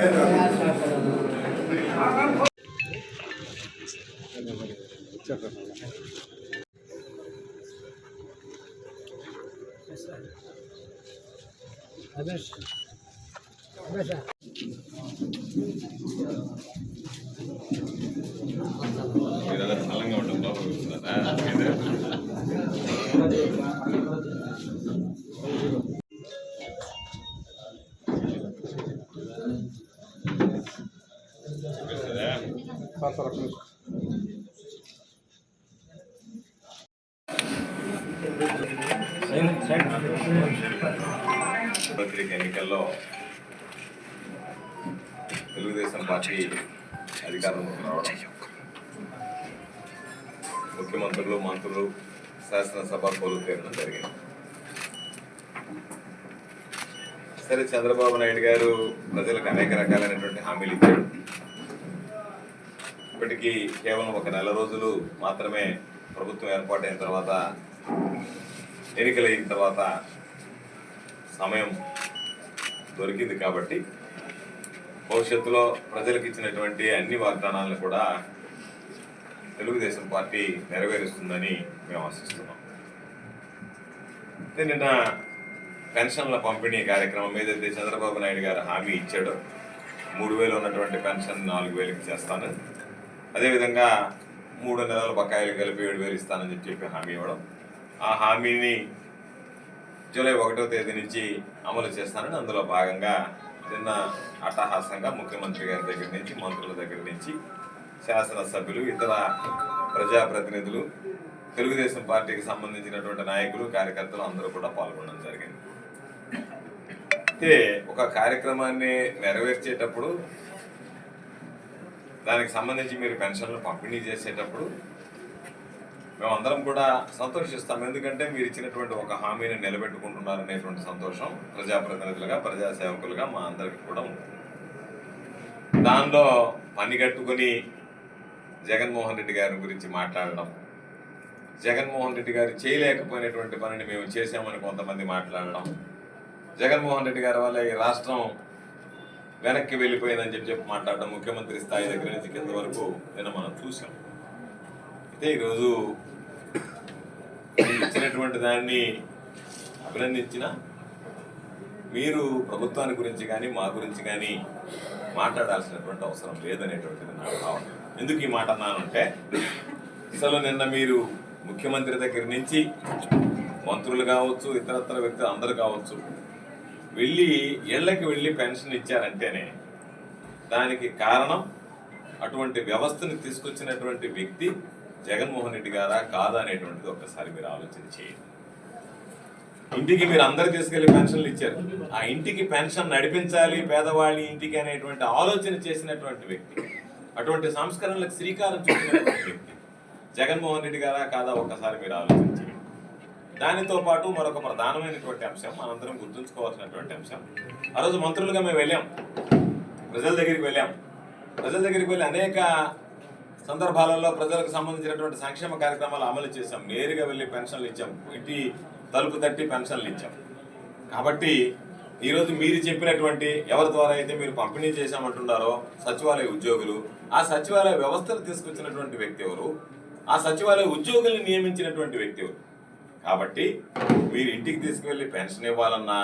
بس بس పత్రిక ఎన్నికల్లో తెలుగుదేశం పార్టీ అధికారంలోకి రావడం. ముఖ్యమంత్రులు మంత్రులు శాసనసభ కోలుతీరడం జరిగింది. సరే చంద్రబాబు నాయుడు గారు ప్రజలకు అనేక రకాలైనటువంటి హామీలు ఇచ్చారు. ఇప్పటికీ కేవలం ఒక నెల రోజులు మాత్రమే ప్రభుత్వం ఏర్పాటైన తర్వాత ఎన్నికలైన తర్వాత సమయం దొరికింది కాబట్టి భవిష్యత్తులో ప్రజలకు ఇచ్చినటువంటి అన్ని వాగ్దానాలను కూడా తెలుగుదేశం పార్టీ నెరవేరుస్తుందని మేము ఆశిస్తున్నాం. నిన్న పెన్షన్ల పంపిణీ కార్యక్రమం ఏదైతే చంద్రబాబు నాయుడు గారు హామీ ఇచ్చాడో మూడు వేలు ఉన్నటువంటి పెన్షన్ నాలుగు వేలకి చేస్తాను. అదేవిధంగా మూడు నెలల బకాయిలు కలిపి ఏడు వేలు ఇస్తానని చెప్పి చెప్పి హామీ ఇవ్వడం. ఆ హామీని జూలై ఒకటో తేదీ నుంచి అమలు చేస్తానని అందులో భాగంగా నిన్న అట్టహాసంగా ముఖ్యమంత్రి గారి దగ్గర నుంచి మంత్రుల దగ్గర నుంచి శాసనసభ్యులు ఇతర ప్రజాప్రతినిధులు తెలుగుదేశం పార్టీకి సంబంధించినటువంటి నాయకులు కార్యకర్తలు అందరూ కూడా పాల్గొనడం జరిగింది. అయితే ఒక కార్యక్రమాన్ని నెరవేర్చేటప్పుడు దానికి సంబంధించి మీరు పెన్షన్లు పంపిణీ చేసేటప్పుడు మేమందరం కూడా సంతోషిస్తాం. ఎందుకంటే మీరు ఇచ్చినటువంటి ఒక హామీని నిలబెట్టుకుంటున్నారు అనేటువంటి సంతోషం ప్రజాప్రతినిధులుగా ప్రజాసేవకులుగా మా అందరికి కూడా ఉంది దానిలో పని కట్టుకొని జగన్మోహన్ రెడ్డి గారి గురించి మాట్లాడడం జగన్మోహన్ రెడ్డి గారు చేయలేకపోయినటువంటి పనిని మేము చేశామని కొంతమంది మాట్లాడడం జగన్మోహన్ రెడ్డి గారి వల్ల ఈ రాష్ట్రం వెనక్కి వెళ్ళిపోయిందని చెప్పి చెప్పి మాట్లాడడం ముఖ్యమంత్రి స్థాయి దగ్గర నుంచి కింద వరకు నిన్న మనం చూసాం. అయితే ఈరోజు ఇచ్చినటువంటి దాన్ని అభినందించిన మీరు ప్రభుత్వాన్ని గురించి కానీ మా గురించి కానీ మాట్లాడాల్సినటువంటి అవసరం లేదనేటువంటిది నా భావన. ఎందుకు ఈ మాట అన్నానంటే అసలు నిన్న మీరు ముఖ్యమంత్రి దగ్గర నుంచి మంత్రులు కావచ్చు ఇతరత్ర వ్యక్తులు అందరు కావచ్చు వెళ్ళి ఇళ్ళకి వెళ్ళి పెన్షన్ ఇచ్చారంటేనే దానికి కారణం అటువంటి వ్యవస్థని తీసుకొచ్చినటువంటి వ్యక్తి జగన్మోహన్ రెడ్డి గారా కాదా అనేటువంటిది ఒక్కసారి మీరు ఆలోచన చేయండి. ఇంటికి మీరు అందరు తీసుకెళ్ళి పెన్షన్లు ఇచ్చారు. ఆ ఇంటికి పెన్షన్ నడిపించాలి పేదవాళ్ళ ఇంటికి అనేటువంటి ఆలోచన చేసినటువంటి వ్యక్తి అటువంటి సంస్కరణలకు శ్రీకారం చుట్టినటువంటి వ్యక్తి జగన్మోహన్ రెడ్డి గారా కాదా ఒక్కసారి మీరు ఆలోచించండి దానితో పాటు మరొక ప్రధానమైనటువంటి అంశం మనందరం గుర్తుంచుకోవాల్సినటువంటి అంశం. ఆ రోజు మంత్రులుగా మేము వెళ్ళాం. ప్రజల దగ్గరికి వెళ్ళాం. ప్రజల దగ్గరికి వెళ్ళి అనేక సందర్భాలలో ప్రజలకు సంబంధించినటువంటి సంక్షేమ కార్యక్రమాలు అమలు చేశాం. నేరుగా వెళ్ళి పెన్షన్లు ఇచ్చాం. ఇంటి తలుపు తట్టి పెన్షన్లు ఇచ్చాం. కాబట్టి ఈరోజు మీరు చెప్పినటువంటి ఎవరి ద్వారా అయితే మీరు పంపిణీ చేశామంటున్నారో సచివాలయ ఉద్యోగులు ఆ సచివాలయ వ్యవస్థను తీసుకొచ్చినటువంటి వ్యక్తి ఎవరు? ఆ సచివాలయ ఉద్యోగుల్ని నియమించినటువంటి వ్యక్తి ఎవరు? కాబట్టి మీరు ఇంటికి తీసుకువెళ్ళి పెన్షన్ ఇవ్వాలన్నా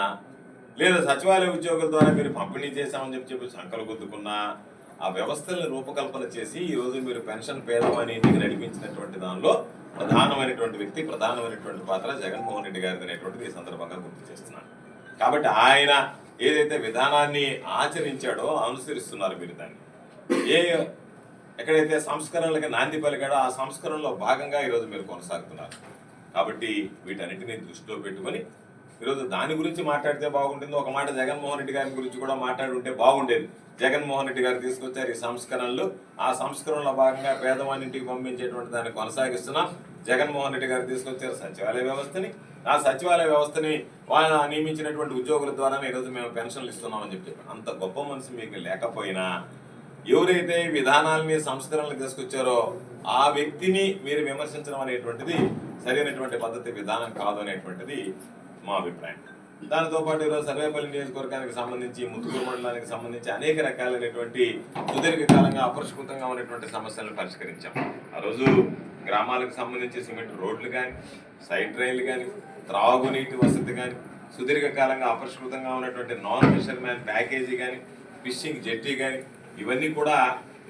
లేదా సచివాలయ ఉద్యోగుల ద్వారా మీరు పంపిణీ చేశామని చెప్పి చెప్పి సంకలు గుద్దుకున్నా ఆ వ్యవస్థలను రూపకల్పన చేసి ఈ రోజు మీరు పెన్షన్ పేదమని ఇంటికి నడిపించినటువంటి దానిలో ప్రధానమైనటువంటి వ్యక్తి ప్రధానమైనటువంటి పాత్ర జగన్మోహన్ రెడ్డి గారిది అనేటువంటిది ఈ సందర్భంగా గుర్తు చేస్తున్నాను. కాబట్టి ఆయన ఏదైతే విధానాన్ని ఆచరించాడో అనుసరిస్తున్నారు మీరు దాన్ని. ఏ ఎక్కడైతే సంస్కరణలకి నాంది పలికాడో ఆ సంస్కరణలో భాగంగా ఈరోజు మీరు కొనసాగుతున్నారు. కాబట్టి వీటన్నిటిని దృష్టిలో పెట్టుకొని ఈరోజు దాని గురించి మాట్లాడితే బాగుంటుంది. ఒక మాట జగన్మోహన్ రెడ్డి గారి గురించి కూడా మాట్లాడి ఉంటే బాగుండేది. జగన్మోహన్ రెడ్డి గారు తీసుకొచ్చారు ఈ సంస్కరణలు. ఆ సంస్కరణలో భాగంగా పేదవానింటికి పంపించేటువంటి దాన్ని కొనసాగిస్తున్నాం. జగన్మోహన్ రెడ్డి గారు తీసుకొచ్చారు సచివాలయ వ్యవస్థని. ఆ సచివాలయ వ్యవస్థని వాళ్ళ నియమించినటువంటి ఉద్యోగుల ద్వారా ఈరోజు మేము పెన్షన్లు ఇస్తున్నామని చెప్పి అంత గొప్ప మనసు మీకు లేకపోయినా ఎవరైతే విధానాలని సంస్కరణలు తీసుకొచ్చారో ఆ వ్యక్తిని మీరు విమర్శించడం అనేటువంటిది సరైనటువంటి పద్ధతి విధానం కాదు అనేటువంటిది మా అభిప్రాయం. దానితో పాటు ఈరోజు సర్వేపల్లి నియోజకవర్గానికి సంబంధించి ముత్తుకూరు మండలానికి సంబంధించి అనేక రకాలైనటువంటి సుదీర్ఘకాలంగా అపరిష్కృతంగా ఉన్నటువంటి సమస్యలను పరిష్కరించాం. ఆ రోజు గ్రామాలకు సంబంధించి సిమెంట్ రోడ్లు కానీ సైడ్ డ్రైన్లు కానీ త్రాగునీటి వసతి కానీ సుదీర్ఘకాలంగా అపరిష్కృతంగా ఉన్నటువంటి నాన్ ఫిషర్మ్యాన్ ప్యాకేజీ కానీ ఫిషింగ్ జెట్టి కానీ ఇవన్నీ కూడా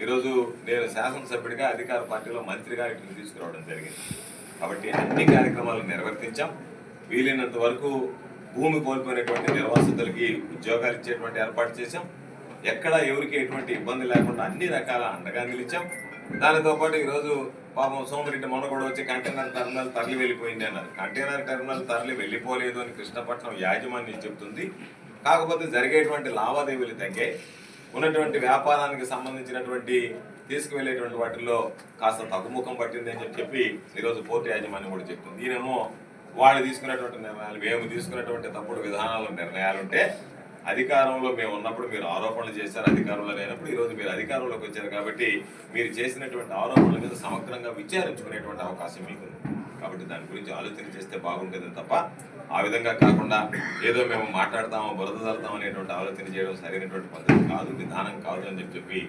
ఈరోజు నేను శాసనసభ్యుడిగా అధికార పార్టీలో మంత్రిగా వీటిని తీసుకురావడం జరిగింది. కాబట్టి అన్ని కార్యక్రమాలు నిర్వర్తించాం. వీలైనంత వరకు భూమి కోల్పోయినటువంటి నిర్వాసితులకి ఉద్యోగాలు ఇచ్చేటువంటి ఏర్పాటు చేశాం. ఎక్కడ ఎవరికి ఎటువంటి ఇబ్బంది లేకుండా అన్ని రకాల అండగా నిలిచాం దానితో పాటు ఈరోజు పాపం సోమరెడ్డి మొన్న కూడా వచ్చి కంటైనర్ టెర్మినల్ తరలి వెళ్ళిపోయింది అన్నారు. కంటైనర్ టెర్మినల్ తరలి వెళ్ళిపోలేదు అని కృష్ణపట్నం యాజమాన్యం చెబుతుంది. కాకపోతే జరిగేటువంటి లావాదేవీలు తగ్గాయి. ఉన్నటువంటి వ్యాపారానికి సంబంధించినటువంటి తీసుకువెళ్ళేటువంటి వాటిల్లో కాస్త తగ్గుముఖం పట్టింది అని చెప్పి చెప్పి ఈరోజు పోర్టు యాజమాన్యం కూడా చెప్తుంది. ఈయనేమో వాళ్ళు తీసుకునేటువంటి నిర్ణయాలు మేము తీసుకునేటువంటి తప్పుడు విధానాలు నిర్ణయాలు ఉంటే అధికారంలో మేము ఉన్నప్పుడు మీరు ఆరోపణలు చేశారు అధికారంలో లేనప్పుడు ఈరోజు మీరు అధికారంలోకి వచ్చారు కాబట్టి మీరు చేసినటువంటి ఆరోపణల మీద సమగ్రంగా విచారించుకునేటువంటి అవకాశం మీకు కాబట్టి దాని గురించి ఆలోచన చేస్తే బాగుంటుంది తప్ప ఆ విధంగా కాకుండా ఏదో మేము మాట్లాడతాము బురద తడతాం అనేటువంటి ఆలోచన చేయడం సరైనటువంటి పద్ధతి కాదు విధానం కాదు అని చెప్పి చెప్పి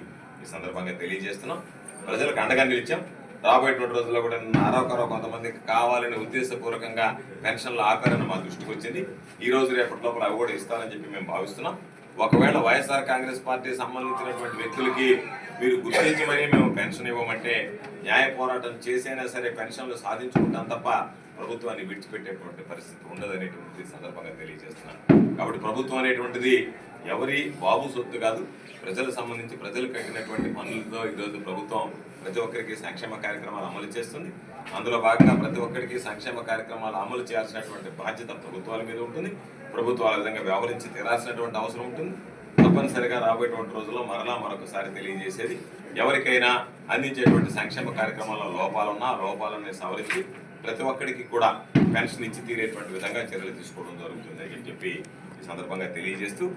ఈ సందర్భంగా తెలియజేస్తున్నాం. ప్రజలకు అండగా నిలిచాం. రాబోయేటువంటి రోజుల్లో కూడా ఆరోకరో కొంతమందికి కావాలని ఉద్దేశపూర్వకంగా పెన్షన్లు ఆపారని మా దృష్టికి వచ్చింది. ఈ రోజు రేపటి లోపల అవి కూడా ఇస్తారని చెప్పి మేము భావిస్తున్నాం. ఒకవేళ వైఎస్ఆర్ కాంగ్రెస్ పార్టీ సంబంధించినటువంటి వ్యక్తులకి మీరు గుర్తించమని మేము పెన్షన్ ఇవ్వమంటే న్యాయ పోరాటం చేసైనా సరే పెన్షన్లు సాధించుకుంటాం తప్ప ప్రభుత్వాన్ని విడిచిపెట్టేటువంటి పరిస్థితి ఉండదనేటువంటి సందర్భంగా తెలియజేస్తున్నాను. కాబట్టి ప్రభుత్వం అనేటువంటిది ఎవరి బాబు సొత్తు కాదు ప్రజలకు సంబంధించి ప్రజలు కట్టినటువంటి పనులతో ఈరోజు ప్రభుత్వం ప్రతి ఒక్కరికి సంక్షేమ కార్యక్రమాలు అమలు చేస్తుంది. అందులో భాగంగా ప్రతి ఒక్కరికి సంక్షేమ కార్యక్రమాలు అమలు చేయాల్సినటువంటి బాధ్యత ప్రభుత్వాల మీద ఉంటుంది. ప్రభుత్వాల విధంగా వ్యవహరించి తీరాల్సినటువంటి అవసరం ఉంటుంది. తప్పనిసరిగా రాబోయేటువంటి రోజుల్లో మరలా మరొకసారి తెలియజేసేది ఎవరికైనా అందించేటువంటి సంక్షేమ కార్యక్రమాల్లో లోపాలున్నా లోపాలని సవరించి ప్రతి ఒక్కరికి కూడా పెన్షన్ ఇచ్చి తీరేటువంటి విధంగా చర్యలు తీసుకోవడం జరుగుతుంది అని చెప్పి ఈ సందర్భంగా తెలియజేస్తూ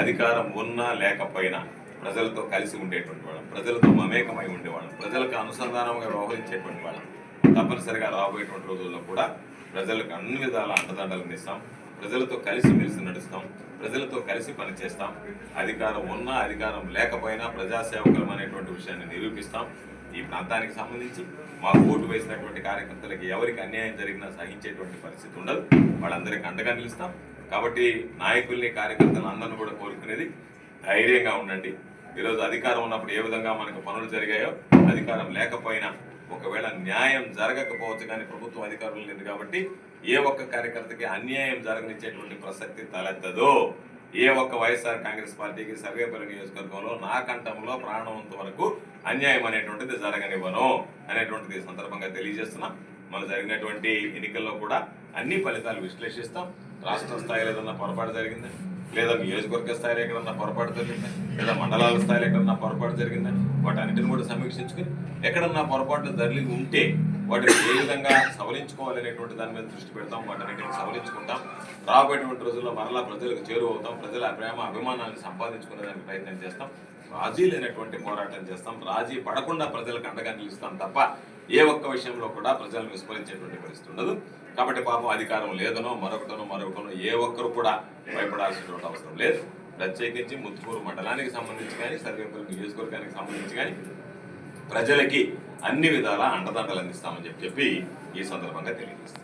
అధికారం ఉన్నా లేకపోయినా ప్రజలతో కలిసి ఉండేటువంటి వాళ్ళం ప్రజలతో మమేకమై ఉండేవాళ్ళం ప్రజలకు అనుసంధానంగా వ్యవహరించేటువంటి వాళ్ళం. తప్పనిసరిగా రాబోయేటువంటి రోజుల్లో కూడా ప్రజలకు అన్ని విధాల అండదండలు ఇస్తాం ప్రజలతో కలిసి మెలిసి నడుస్తాం ప్రజలతో కలిసి పనిచేస్తాం. అధికారం ఉన్నా అధికారం లేకపోయినా ప్రజాసేవకులం అనేటువంటి విషయాన్ని నిరూపిస్తాం. ఈ ప్రాంతానికి సంబంధించి మాకు ఓటు వేసినటువంటి కార్యకర్తలకి ఎవరికి అన్యాయం జరిగినా సహించేటువంటి పరిస్థితి ఉండదు. వాళ్ళందరికీ అండగా నిలుస్తాం. కాబట్టి నాయకుల్ని కార్యకర్తలను అందరిని కూడా కోరుకునేది ధైర్యంగా ఉండండి. ఈరోజు అధికారం ఉన్నప్పుడు ఏ విధంగా మనకు పనులు జరిగాయో అధికారం లేకపోయినా ఒకవేళ న్యాయం జరగకపోవచ్చు కానీ ప్రభుత్వం అధికారులు లేదు కాబట్టి ఏ ఒక్క కార్యకర్తకి అన్యాయం జరగనిచ్చేటువంటి ప్రసక్తి తలెత్తదు ఏ ఒక్క వైఎస్ఆర్ కాంగ్రెస్ పార్టీకి సర్వేపల్లి నియోజకవర్గంలో నా కంఠంలో ప్రాణవంత వరకు అన్యాయం అనేటువంటిది జరగనివ్వను అనేటువంటిది సందర్భంగా తెలియజేస్తున్నాం. మన జరిగినటువంటి ఎన్నికల్లో కూడా అన్ని ఫలితాలు విశ్లేషిస్తాం. రాష్ట్ర స్థాయిలో ఏదన్నా పొరపాటు జరిగిందా? లేదా నియోజకవర్గ స్థాయిలో ఎక్కడన్నా పొరపాటు జరిగిందా? లేదా మండలాల స్థాయిలో ఎక్కడన్నా పొరపాటు జరిగిందా? వాటన్నిటిని కూడా సమీక్షించుకుని ఎక్కడన్నా పొరపాట్లు జరిగి ఉంటే వాటిని ఏ విధంగా సవరించుకోవాలనేటువంటి దాని మీద దృష్టి పెడతాం వాటన్నిటిని సవరించుకుంటాం. రాబోయేటువంటి రోజుల్లో మరలా ప్రజలకు చేరువవుతాం ప్రజల ప్రేమ అభిమానాన్ని సంపాదించుకునే దానికి ప్రయత్నం చేస్తాం రాజీ లేనటువంటి పోరాటం చేస్తాం రాజీ పడకుండా ప్రజలకు అండగా నిలుస్తాం తప్ప ఏ ఒక్క విషయంలో కూడా ప్రజలను విస్మరించేటువంటి పరిస్థితి ఉండదు. కాబట్టి పాపం అధికారం లేదనో మరొకటనో మరొకటనో ఏ ఒక్కరు కూడా భయపడాల్సినటువంటి అవసరం లేదు. ప్రత్యేకించి ముత్తుకూరు మండలానికి సంబంధించి కానీ సర్వేపల్లి నియోజకవర్గానికి సంబంధించి కానీ ప్రజలకి అన్ని విధాలా అండదండలు అందిస్తామని చెప్పి చెప్పి ఈ సందర్భంగా తెలియజేస్తాం